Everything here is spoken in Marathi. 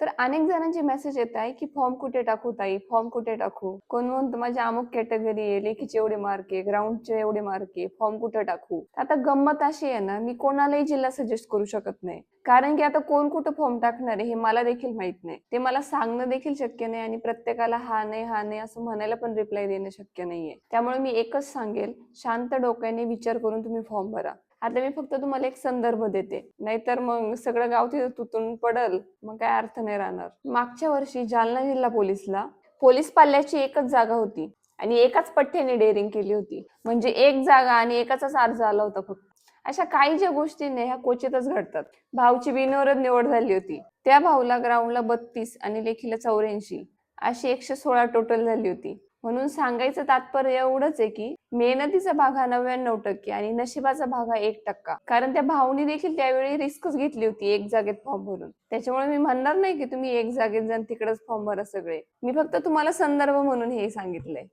तर अनेक जणांचे मेसेज येत आहे की फॉर्म कुठे टाकू ताई? फॉर्म कुठे टाकू? कोण म्हणतो माझी अमुक कॅटेगरी आहे लेखीचे एवढे मार्क आहे ग्राउंडचे एवढे मार्क आहे फॉर्म कुठे टाकू? आता गंमत अशी आहे ना मी कोणालाही जिल्हा सजेस्ट करू शकत नाही. कारण की आता कोण कुठं फॉर्म टाकणार आहे हे मला देखील माहीत नाही. ते मला सांगणं देखील शक्य नाही आणि प्रत्येकाला हा नाही हा नाही असं म्हणायला पण रिप्लाय देणं शक्य नाहीये. त्यामुळे मी एकच सांगेल शांत डोक्याने विचार करून तुम्ही फॉर्म भरा. आता मी फक्त तुम्हाला एक संदर्भ देते. नाहीतर मग सगळं गाव तिथं तुटून पडल मग काय अर्थ नाही. राहणार. मागच्या वर्षी जालना जिल्हा पोलीसला पोलीस पाल्याची एकच जागा होती आणि एकाच पठ्ठ्याने डेअरिंग केली होती. म्हणजे एक जागा आणि एकाचाच अर्ज आला होता फक्त. अशा काही ज्या गोष्टी ह्या क्वचितच घडतात. भाऊची बिनवरच निवड झाली होती. त्या भाऊला ग्राउंडला बत्तीस आणि लेखीला चौऱ्याऐंशी अशी एकशे सोळा टोटल झाली होती. म्हणून सांगायचं तात्पर्य एवढंच आहे की मेहनतीचा भाग हा नव्याण्णव टक्के आणि नशिबाचा भाग हा एक टक्का. कारण त्या भाऊनी देखील त्यावेळी रिस्कच घेतली होती एक जागेत फॉर्म भरून. त्याच्यामुळे मी म्हणणार नाही की तुम्ही एक जागेत जाण तिकडेच फॉर्म भरा सगळे. मी फक्त तुम्हाला संदर्भ म्हणून हे सांगितलंय.